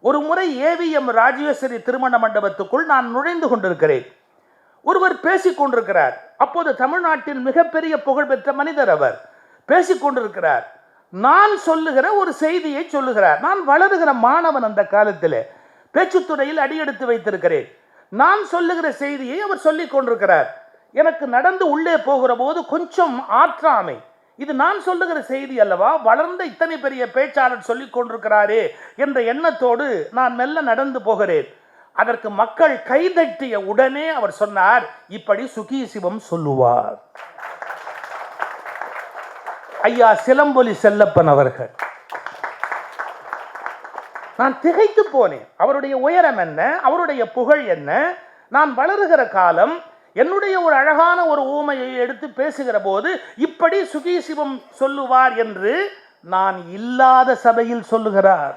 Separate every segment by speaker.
Speaker 1: ஒரு முறை ஏவிஎம் ராஜேஸ்வரி திருமண மண்டபத்துக்குள் நான் நுழைந்து கொண்டிருக்கிறேன். ஒருவர் பேசிக் கொண்டிருக்கிறார். அப்போது தமிழ்நாட்டின் மிகப்பெரிய புகழ்பெற்ற மனிதர் அவர். பேசிக் கொண்டிருக்கிறார். நான் சொல்லுகிற ஒரு செய்தியை சொல்லுகிறார். நான் வளருகிற மாணவன் அந்த காலத்தில். பேச்சுத்துறையில் அடியெடுத்து வைத்திருக்கிறேன். நான் சொல்லுகிற செய்தியை அவர் சொல்லிக் கொண்டிருக்கிறார். எனக்கு நடந்து உள்ளே போகிற போது கொஞ்சம் ஆற்றாமை. இது நான் சொல்லுகிற செய்தி அல்லவா? வளர்ந்த இத்தனை பெரிய பேச்சாளர் சொல்லிக் கொண்டிருக்கிறாரே என்ற எண்ணத்தோடு நான் மெல்ல நடந்து போகிறேன். அதற்கு மக்கள் கைதட்டிய உடனே அவர் சொன்னார் இப்படி சுகி சிவம் சொல்லுவார். ஐயா சிலம்பொலி செல்லப்பன் அவர்கள். நான் திகைத்து போனேன். அவருடைய உயரம் என்ன? அவருடைய புகழ் என்ன? நான் வளருகிற காலம் என்னுடைய ஒரு அழகான ஒரு ஊமையை எடுத்து பேசுகிற போது இப்படி சுகி சிவம் சொல்லுவார் என்று நான் இல்லாத சபையில் சொல்லுகிறார்.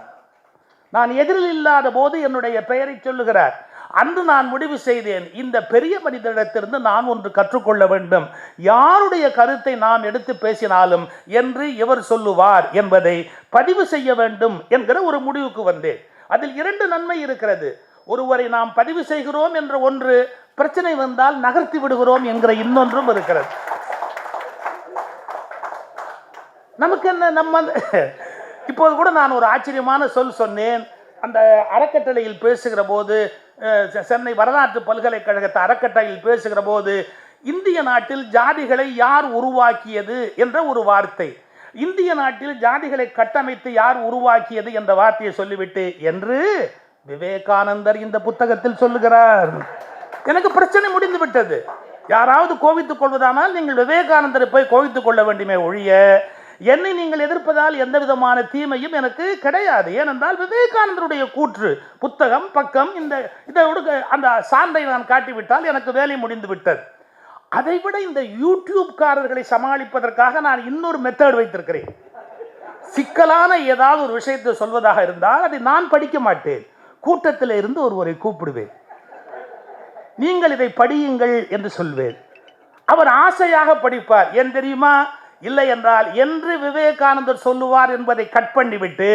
Speaker 1: நான் எதிரில் இல்லாத போது என்னுடைய பெயரை சொல்லுகிறார். அன்று நான் முடிவு செய்தேன் இந்த பெரிய மனிதரிடத்திலிருந்து நான் ஒன்று கற்றுக்கொள்ள வேண்டும். யாருடைய கருத்தை நாம் எடுத்து பேசினாலும் என்று இவர் சொல்லுவார் என்பதை பதிவு செய்ய வேண்டும் என்கிற ஒரு முடிவுக்கு வந்தேன். அதில் இரண்டு நன்மை இருக்கிறது. ஒருவரை நாம் பதிவு செய்கிறோம் என்ற ஒன்று பிரச்சனை வந்தால் நகர்த்தி விடுகிறோம் என்கிற இன்னொன்றும் இருக்கிறது. நமக்கு என்ன நம்ம இப்போது கூட நான் ஒரு ஆச்சரியமான சொல் சொன்னேன். அந்த அறக்கட்டளையில் பேசுகிற போது சென்னை வரலாற்று பல்கலைக்கழகத்தை அறக்கட்டளையில் பேசுகிற போது இந்திய நாட்டில் ஜாதிகளை யார் உருவாக்கியது என்ற ஒரு வார்த்தை. இந்திய நாட்டில் ஜாதிகளை கட்டமைத்து யார் உருவாக்கியது என்ற வார்த்தையை சொல்லிவிட்டு என்று விவேகானந்தர் இந்த புத்தகத்தில் சொல்லுகிறார் எனக்கு பிரச்சனை முடிந்து விட்டது. யாராவது கோவித்துக் கொள்வதானால் நீங்கள் விவேகானந்தரை போய் கோவித்துக் கொள்ள வேண்டுமே ஒழிய என்னை நீங்கள் எதிர்ப்பதால் எந்த விதமான தீமையும் எனக்கு கிடையாது. ஏனென்றால் விவேகானந்தருடைய கூற்று புத்தகம் பக்கம் இந்த இதை அந்த சான்றை நான் காட்டிவிட்டால் எனக்கு வேலை முடிந்து விட்டது. அதைவிட இந்த யூடியூப்காரர்களை சமாளிப்பதற்காக நான் இன்னொரு மெத்தட் வைத்திருக்கிறேன். சிக்கலான ஏதாவது ஒரு விஷயத்தை சொல்வதாக இருந்தால் அதை நான் படிக்க மாட்டேன். கூட்டத்தில் இருந்து ஒருவரை கூப்பிடுவேன். நீங்கள் இதை படியுங்கள் என்று சொல்வேன். அவர் ஆசையாக படிப்பார். ஏன் தெரியுமா? இல்லை என்றால் என்று விவேகானந்தர் சொல்லுவார் என்பதை கட் பண்ணிவிட்டு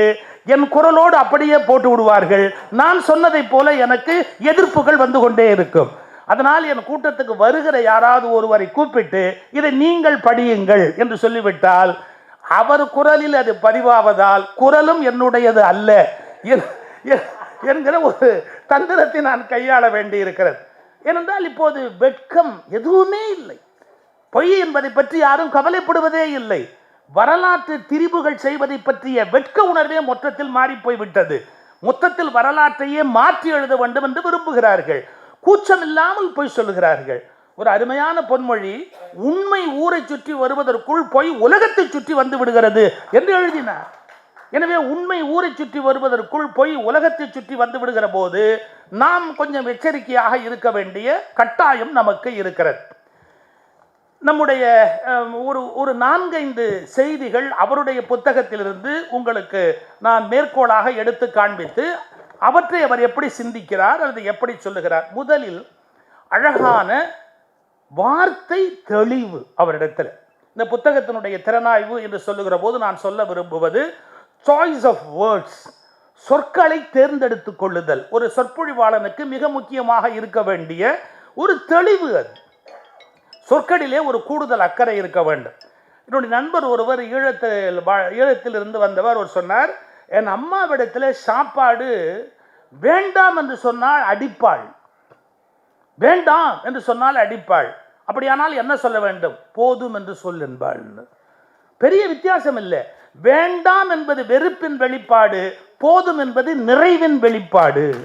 Speaker 1: என் குரலோடு அப்படியே போட்டு விடுவார்கள். நான் சொன்னதைப் போல எனக்கு எதிர்ப்புகள் வந்து கொண்டே இருக்கும். அதனால் என் கூட்டத்துக்கு வருகிற யாராவது ஒருவரை கூப்பிட்டு இதை நீங்கள் படியுங்கள் என்று சொல்லிவிட்டால் அவர் குரலில் அது பதிவாவதால் குரலும் என்னுடையது அல்ல. என்கிற ஒரு தந்திரத்தை நான் கையாள வேண்டி இருக்கிறது ஏனென்றால் இப்போது வெட்கம் எதுவுமே இல்லை. பொய் என்பதை பற்றி யாரும் கவலைப்படுவதே இல்லை. வரலாற்று திரிவுகள் செய்வதை பற்றிய வெட்க உணர்வே மொத்தத்தில் மாறி போய்விட்டது மொத்தத்தில் வரலாற்றையே மாற்றி எழுத வேண்டும் என்று விரும்புகிறார்கள். கூச்சம் இல்லாமல் பொய் சொல்லுகிறார்கள். ஒரு அருமையான பொன்மொழி உண்மை ஊரை சுற்றி வருவதற்குள் பொய் உலகத்தை சுற்றி வந்து விடுகிறது என்று எழுதினார். எனவே உண்மை ஊரை சுற்றி வருவதற்குள் பொய் உலகத்தை சுற்றி வந்து விடுகிற போது நாம் கொஞ்சம் எச்சரிக்கையாக இருக்க வேண்டிய கட்டாயம் நமக்கு இருக்கிறது. நம்முடைய ஒரு ஒரு நான்கைந்து செய்திகள் அவருடைய புத்தகத்திலிருந்து உங்களுக்கு நான் மேற்கோளாக எடுத்து காண்பித்து அவற்றை அவர் எப்படி சிந்திக்கிறார் அல்லது எப்படி சொல்லுகிறார்? முதலில் அழகான வார்த்தை தெளிவு அவரிடத்தில். இந்த புத்தகத்தினுடைய திறனாய்வு என்று சொல்லுகிற போது நான் சொல்ல விரும்புவது சாய்ஸ் ஆஃப் வேர்ட்ஸ் சொற்களை தேர்ந்தெடுத்து கொள்ளுதல். ஒரு சொற்பொழிவாளனுக்கு மிக முக்கியமாக இருக்க வேண்டிய ஒரு தெளிவு அது. சொற்களிலே ஒரு கூடுதல் அக்கறை இருக்க வேண்டும். என்னுடைய நண்பர் ஒருவர் ஈழத்தில் வா- ஈழத்திலிருந்து வந்தவர் ஒரு சொன்னார் என் அம்மாவிடத்தில் சாப்பாடு வேண்டாம் என்று சொன்னால் அடிப்பாள். வேண்டாம் என்று சொன்னால் அடிப்பாள். அப்படியானால் என்ன சொல்ல வேண்டும்? போதும் என்று சொல் என்பாள் பெரிய வித்தியாசம் இல்லை. வேண்டாம் என்பது வெறுப்பின் வெளிப்பாடு போதும் என்பது நிறைவின் வெளிப்பாடு.